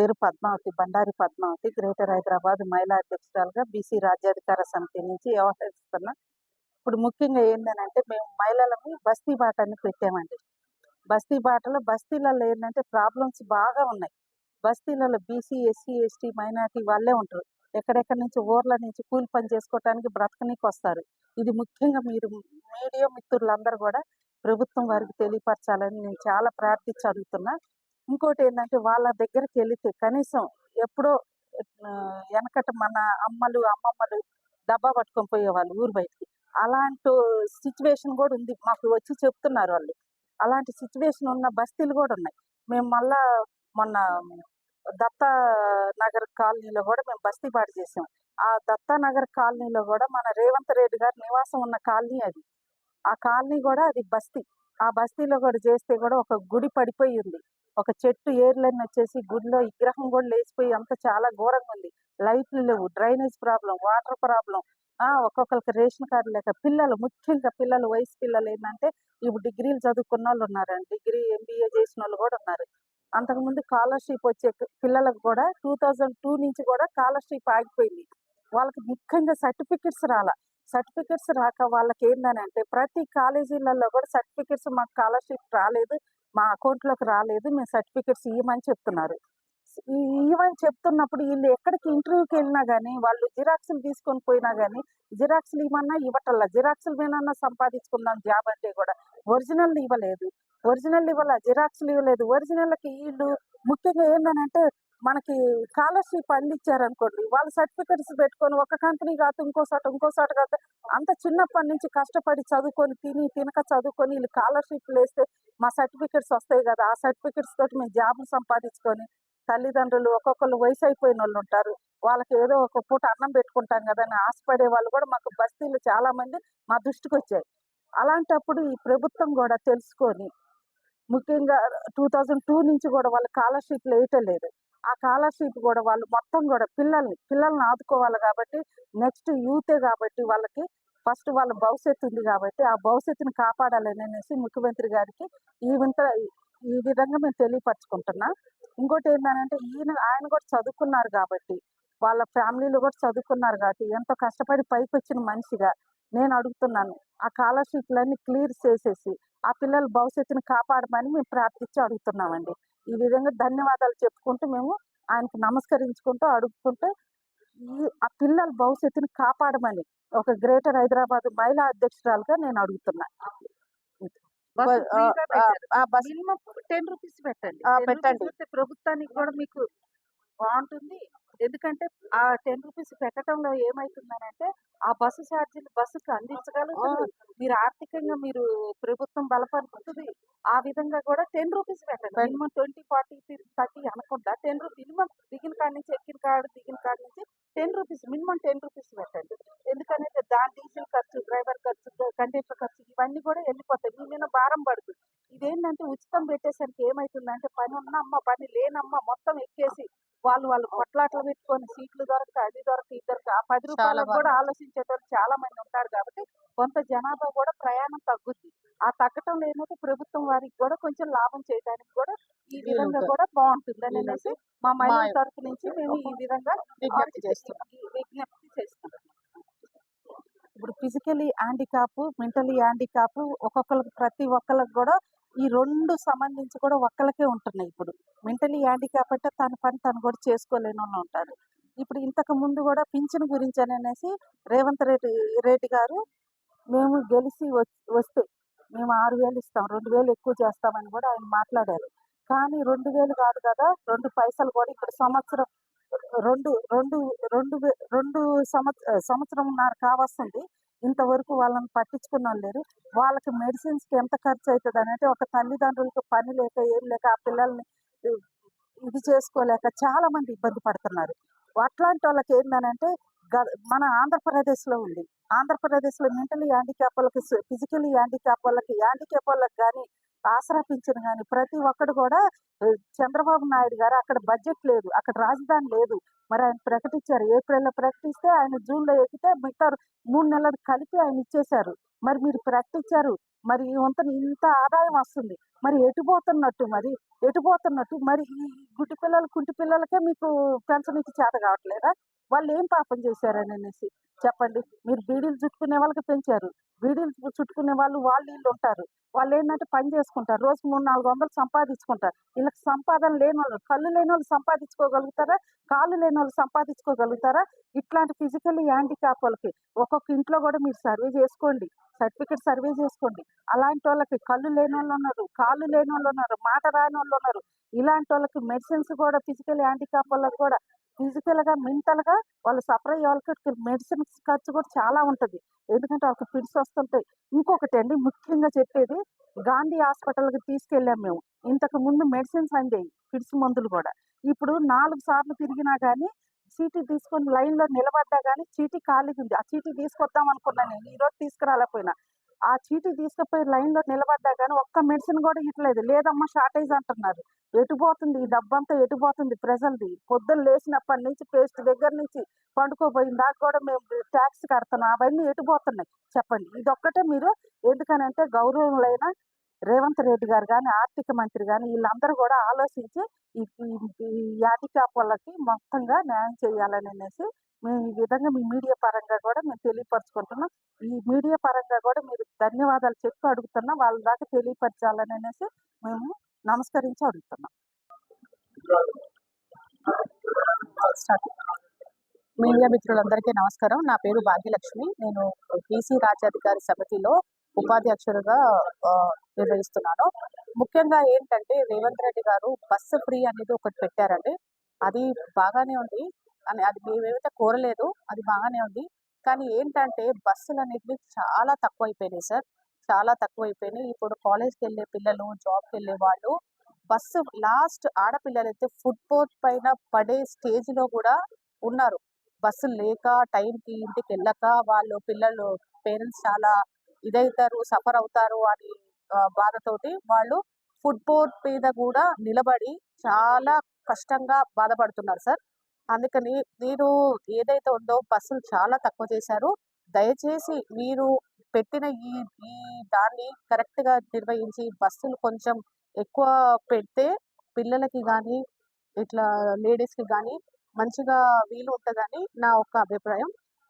పేరు పద్మావతి బండారి పద్మావతి గ్రేటర్ హైదరాబాద్ మహిళా అధ్యక్షురాలుగా బీసీ రాజ్యాధికార సమితి నుంచి వ్యవహరిస్తున్నా. ఇప్పుడు ముఖ్యంగా ఏంటంటే మేము మహిళలని బస్తీ బాటని పెట్టామండి. బస్తీ బాటలో బస్తీలలో ఏంటంటే ప్రాబ్లమ్స్ బాగా ఉన్నాయి. బస్తీలలో బీసీ ఎస్సీ ఎస్టీ మైనార్టీ వాళ్ళే ఉంటారు. ఎక్కడెక్కడ నుంచి ఊర్ల నుంచి కూలి పని చేసుకోవటానికి బ్రతకనీకి వస్తారు ఇది ముఖ్యంగా మీరు మీడియా మిత్రులందరూ కూడా ప్రభుత్వం వారికి తెలియపరచాలని నేను చాలా ప్రార్థించి అడుగుతున్నా. ఇంకోటి ఏంటంటే వాళ్ళ దగ్గరికి వెళితే కనీసం ఎప్పుడో వెనకట మన అమ్మలు అమ్మమ్మలు డబ్బా పట్టుకొని పోయేవాళ్ళు ఊరు బయటికి. అలాంటి సిచ్యువేషన్ కూడా ఉంది. మాకు వచ్చి చెప్తున్నారు వాళ్ళు. అలాంటి సిచ్యువేషన్ ఉన్న బస్తీలు కూడా ఉన్నాయి. మేము మళ్ళా మొన్న దత్తా నగర్ కాలనీలో కూడా మేము బస్తీ పాటు చేసాం. ఆ దత్తా నగర్ కాలనీలో కూడా మన రేవంత్ రెడ్డి గారి నివాసం ఉన్న కాలనీ అది. ఆ కాలనీ కూడా అది బస్తీ. ఆ బస్తీలో కూడా చేస్తే కూడా ఒక గుడి పడిపోయి ఉంది. ఒక చెట్టు ఏర్లన్నీ వచ్చేసి గుడిలో విగ్రహం కూడా లేచిపోయి అంత చాలా ఘోరంగా ఉంది. లైట్లు లేవు డ్రైనేజ్ ప్రాబ్లం వాటర్ ప్రాబ్లం ఆ ఒక్కొక్కరికి రేషన్ కార్డు లేక పిల్లలు ముఖ్యంగా పిల్లలు వయసు పిల్లలు ఏంటంటే ఇప్పుడు డిగ్రీలు చదువుకున్న వాళ్ళు ఉన్నారండి. డిగ్రీ ఎంబీఏ చేసిన వాళ్ళు కూడా ఉన్నారు. అంతకుముందు స్కాలర్షిప్ వచ్చే పిల్లలకు కూడా టూ థౌజండ్ టూ నుంచి కూడా స్కాలర్షిప్ ఆగిపోయింది. వాళ్ళకి ముఖ్యంగా సర్టిఫికెట్స్ రాలా. సర్టిఫికెట్స్ రాక వాళ్ళకి ఏందని అంటే ప్రతి కాలేజీలలో కూడా సర్టిఫికెట్స్ మాకు స్కాలర్షిప్ రాలేదు. మా అకౌంట్లోకి రాలేదు మేము సర్టిఫికెట్స్ ఇవ్వమని చెప్తున్నారు. ఇవ్వని ఇవ్వమని చెప్తున్నప్పుడు వీళ్ళు ఎక్కడికి ఇంటర్వ్యూకి వెళ్ళినా కానీ వాళ్ళు జిరాక్స్లు తీసుకొని పోయినా కానీ జిరాక్స్లు ఇవ్వన్నా ఇవ్వటల్లా జిరాక్స్లు మీద సంపాదించుకుందాం జాబ్ అంటే కూడా ఒరిజినల్ ఇవ్వలేదు. ఒరిజినల్ ఇవ్వాల? జిరాక్స్లు ఇవ్వలేదు. ఒరిజినల్కి వీళ్ళు ముఖ్యంగా ఏంటంటే మనకి స్కాలర్షిప్ అందించారు అనుకోండి వాళ్ళు సర్టిఫికెట్స్ పెట్టుకొని ఒక కంపెనీ కాదు ఇంకోసారి ఇంకోసారి కాదు అంత చిన్నప్పటి నుంచి కష్టపడి చదువుకొని తిని తినక చదువుకొని వీళ్ళు స్కాలర్షిప్లు వేస్తే మా సర్టిఫికెట్స్ వస్తాయి కదా ఆ సర్టిఫికెట్స్ తోటి మేము జాబులు సంపాదించుకొని తల్లిదండ్రులు ఒక్కొక్కరు వయసు అయిపోయిన వాళ్ళు ఉంటారు వాళ్ళకి ఏదో ఒక పూట అన్నం పెట్టుకుంటాం కదా అని ఆశపడే వాళ్ళు కూడా మాకు బస్తీలు చాలా మంది మా దృష్టికి వచ్చాయి. అలాంటప్పుడు ఈ ప్రభుత్వం కూడా తెలుసుకొని ముఖ్యంగా టూ థౌజండ్ టూ నుంచి కూడా వాళ్ళు స్కాలర్షిప్లు వేయటం లేదు. ఆ స్కాలర్షిప్ కూడా వాళ్ళు మొత్తం కూడా పిల్లల్ని పిల్లల్ని ఆదుకోవాలి కాబట్టి నెక్స్ట్ యూతే కాబట్టి వాళ్ళకి ఫస్ట్ వాళ్ళ భవిష్యత్తు ఉంది కాబట్టి ఆ భవిష్యత్తుని కాపాడాలని అనేసి ముఖ్యమంత్రి గారికి ఈ వింత ఈ విధంగా మేము తెలియపరచుకుంటున్నా. ఇంకోటి ఏంటంటే ఈయన ఆయన కూడా చదువుకున్నారు కాబట్టి వాళ్ళ ఫ్యామిలీలో కూడా చదువుకున్నారు కాబట్టి ఎంతో కష్టపడి పైకి వచ్చిన మనిషిగా నేను అడుగుతున్నాను. ఆ స్కాలర్షిప్లన్నీ క్లియర్ చేసేసి ఆ పిల్లల భవిష్యత్తుని కాపాడమని మేము ప్రార్థించి అడుగుతున్నామండి. ఈ విధంగా ధన్యవాదాలు చెప్పుకుంటూ మేము ఆయనకు నమస్కరించుకుంటూ అడుగుకుంటూ ఈ ఆ పిల్లల భవిష్యత్తుని కాపాడమని ఒక గ్రేటర్ హైదరాబాద్ మహిళా అధ్యక్షురాలుగా నేను అడుగుతున్నా. టెన్ రూపీస్ పెట్టండి. ఆ, 10 పెట్టండి. రూపీస్ పెడితే ప్రభుత్వానికి కూడా మీకు బాగుంటుంది. ఎందుకంటే ఆ టెన్ రూపీస్ పెట్టడంలో ఏమైతుందనంటే ఆ బస్సు ఛార్జీలు బస్సుకు అందించగలుగుతారు మీరు ఆర్థికంగా మీరు ప్రభుత్వం బలపరుస్తుంది. ఆ విధంగా కూడా టెన్ రూపీస్ పెట్టండి. పెట్టండి. మినిమం ట్వంటీ ఫార్టీ థర్టీ అనకుండా టెన్ రూపీస్ మినిమం దిగిన కాడ నుంచి ఎక్కిన కాడ దిగిన కాడ నుంచి ten rupees minimum ten rupees పెట్టండి. ఎందుకంటే దాని డీజిల్ ఖర్చు డ్రైవర్ ఖర్చు కండక్టర్ ఖర్చు ఇవన్నీ కూడా వెళ్ళిపోతాయి. మీ మీద భారం పడుతుంది. ఇదేంటంటే ఉచితం పెట్టేసరికి ఏమవుతుందంటే పని ఉన్నమ్మ పని లేనమ్మ మొత్తం ఎక్కేసి వాళ్ళు వాళ్ళు కొట్లాటలు పెట్టుకొని సీట్లు దొరక అది దొరక ఇది దొరక ఆ పది రూపాయలకు కూడా ఆలోచించేటోళ్ళు చాలా మంది ఉంటారు కాబట్టి కొంత జనాభా కూడా ప్రయాణం తగ్గుద్ది. ఆ తగ్గటం లేనట్టు ప్రభుత్వం వారికి కూడా కొంచెం లాభం చేయడానికి కూడా ఈ విధంగా. కూడా బాగుంటుంది అనేసి మా మహిళల తరపు నుంచి మేము ఈ విధంగా విజ్ఞప్తి చేస్తున్నాం విజ్ఞప్తి చేస్తున్నాం ఇప్పుడు ఫిజికలీ హ్యాండిక్యాప్ మెంటలీ హ్యాండిక్యాప్ ఒక్కొక్కరికి ప్రతి ఒక్కరికి కూడా ఈ రెండు సంబంధించి కూడా ఒక్కరికే ఉంటున్నాయి ఇప్పుడు. మెంటలీ హ్యాండిక్యాప్ అంటే తన పని తను కూడా చేసుకోలేని ఉంటారు. ఇప్పుడు ఇంతకు ముందు కూడా పింఛన్ గురించి అని అనేసి రేవంత్ రెడ్డి రెడ్డి గారు మేము గెలిచి వస్తే మేము ఆరు వేలు ఇస్తాం రెండు వేలు ఎక్కువ చేస్తామని కూడా ఆయన మాట్లాడారు. కానీ రెండు వేలు కాదు కదా రెండు పైసలు కూడా ఇప్పుడు సంవత్సరం రెండు రెండు రెండు రెండు సంవత్సరం సంవత్సరంన్నర కావస్తుంది. ఇంతవరకు వాళ్ళని పట్టించుకున్న వాళ్ళు లేరు వాళ్ళకి మెడిసిన్స్కి ఎంత ఖర్చు అవుతుంది అంటే ఒక తల్లిదండ్రులకు పని లేక ఏం లేక ఆ పిల్లల్ని ఇది చేసుకోలేక చాలా మంది ఇబ్బంది పడుతున్నారు. అట్లాంటి వాళ్ళకి ఏంటంటే గ- మన ఆంధ్రప్రదేశ్లో ఉంది. ఆంధ్రప్రదేశ్లో మెంటలీ హ్యాండిక్యాప్ వాళ్ళకి ఫిజికలీ హ్యాండిక్యాప్ వాళ్ళకి హ్యాండిక్యాప్ వాళ్ళకి కానీ ఆసరా పింఛన్ కానీ ప్రతి ఒక్కడు కూడా చంద్రబాబు నాయుడు గారు అక్కడ బడ్జెట్ లేదు అక్కడ రాజధాని లేదు. మరి ఆయన ప్రకటించారు ఏప్రిల్లో ప్రకటిస్తే ఆయన జూన్లో ఎక్కితే మిగతా మూడు నెలలు కలిపి ఆయన ఇచ్చేశారు. మరి మీరు ప్రకటించారు. మరి వంతన ఇంత ఆదాయం వస్తుంది. మరి ఎటు పోతున్నట్టు మరి? ఎటు పోతున్నట్టు? మరి ఈ గుడ్డి పిల్లలు కుంటి పిల్లలకే మీకు పెంచనీకి చేత కావట్లేదా? వాళ్ళు ఏం పాపం చేశారని అనేసి చెప్పండి. మీరు బీడీలు చుట్టుకునే వాళ్ళకి పెంచారు. బీడీలు చుట్టుకునే వాళ్ళు వాళ్ళు వీళ్ళు ఉంటారు. వాళ్ళు ఏంటంటే పని చేసుకుంటారు. రోజు మూడు నాలుగు వందలు సంపాదించుకుంటారు. వీళ్ళకి సంపాదన లేని వాళ్ళు కళ్ళు లేని వాళ్ళు సంపాదించుకోగలుగుతారా? కాళ్ళు లేని వాళ్ళు సంపాదించుకోగలుగుతారా? ఇట్లాంటి ఫిజికల్లీ హ్యాండిక్యాప్ వాళ్ళకి ఒక్కొక్క ఇంట్లో కూడా మీరు సర్వే చేసుకోండి. సర్టిఫికెట్ సర్వే చేసుకోండి. అలాంటి వాళ్ళకి కళ్ళు లేని వాళ్ళు ఉన్నారు కాళ్ళు లేని వాళ్ళు ఉన్నారు మాట రాని వాళ్ళు ఉన్నారు ఇలాంటి వాళ్ళకి మెడిసిన్స్ కూడా ఫిజికల్ హ్యాండిక్యాప్ వాళ్ళకి కూడా ఫిజికల్గా మెంటల్గా వాళ్ళు సఫర్ అయ్యే వాళ్ళకి మెడిసిన్స్ ఖర్చు కూడా చాలా ఉంటుంది. ఎందుకంటే వాళ్ళకి ఫిట్స్ వస్తుంటాయి. ఇంకొకటి అండి ముఖ్యంగా చెప్పేది గాంధీ హాస్పిటల్కి తీసుకెళ్ళాం మేము. ఇంతకు ముందు మెడిసిన్స్ అందాయి ఫిట్స్ మందులు కూడా. ఇప్పుడు నాలుగు సార్లు తిరిగినా కానీ చీటీ తీసుకొని లైన్లో నిలబడ్డా కానీ చీటీ ఖాళీగా ఉంది ఆ చీటీ తీసుకొద్దాం అనుకున్నా నేను. ఈ రోజు తీసుకురాలేకపోయినా. ఆ చీటీ తీసుకుపోయి లైన్లో నిలబడ్డా కానీ ఒక్క మెడిసిన్ కూడా ఇట్లేదు లేదమ్మా షార్టేజ్ అంటున్నారు. ఎటు పోతుంది? ఈ డబ్బంతా ఎటుపోతుంది ప్రజలది? పొద్దున్న లేచినప్పటి నుంచి పేస్ట్ దగ్గర నుంచి పండుకోపోయిన దాకా కూడా మేము ట్యాక్స్ కడుతున్నాం. అవన్నీ ఎటుపోతున్నాయి చెప్పండి. ఇదొక్కటే మీరు. ఎందుకనంటే గౌరవములైన రేవంత్ రెడ్డి గారు కానీ ఆర్థిక మంత్రి కానీ వీళ్ళందరూ కూడా ఆలోచించి ఈ వాళ్ళకి మొత్తంగా న్యాయం చేయాలని అనేసి మేము ఈ విధంగా మీ మీడియా పరంగా కూడా మేము తెలియపరచుకుంటున్నాం. ఈ మీడియా పరంగా కూడా మీరు ధన్యవాదాలు చెప్పి అడుగుతున్నాం వాళ్ళ దాకా తెలియపరచాలని అనేసి మేము నమస్కరించి అడుగుతున్నాం. మీడియా మిత్రులందరికీ నమస్కారం. నా పేరు భాగ్యలక్ష్మి. నేను బీసీ రాజ్యాధికారి సమితిలో ఉపాధ్యక్షులుగా నిర్వహిస్తున్నాను. ముఖ్యంగా ఏంటంటే రేవంత్ రెడ్డి గారు బస్సు ఫ్రీ అనేది ఒకటి పెట్టారండి. అది బాగానే ఉంది. అని అది మేమేమైతే కోరలేదు అది బాగానే ఉంది. కానీ ఏంటంటే బస్సులు అనేటివి చాలా తక్కువ అయిపోయినాయి సార్. చాలా తక్కువ అయిపోయినాయి ఇప్పుడు కాలేజ్కి వెళ్ళే పిల్లలు జాబ్కి వెళ్ళే వాళ్ళు బస్సు లాస్ట్ ఆడపిల్లలు అయితే ఫుట్పాత్ పైన పడే స్టేజ్లో కూడా ఉన్నారు. బస్సులు లేక టైంకి ఇంటికి వెళ్ళక వాళ్ళు పిల్లలు పేరెంట్స్ చాలా ఇదవుతారు సఫర్ అవుతారు అని బాధతోటి వాళ్ళు ఫుట్బోర్డ్ మీద కూడా నిలబడి చాలా కష్టంగా బాధపడుతున్నారు సార్. అందుకని మీరు ఏదైతే ఉందో బస్సులు చాలా తక్కువ చేశారు. దయచేసి మీరు పెట్టిన ఈ ఈ దాన్ని కరెక్ట్గా నిర్వహించి బస్సులు కొంచెం ఎక్కువ పెడితే పిల్లలకి కానీ ఇట్లా లేడీస్కి కానీ మంచిగా వీలు ఉంటుందని నా ఒక్క అభిప్రాయం.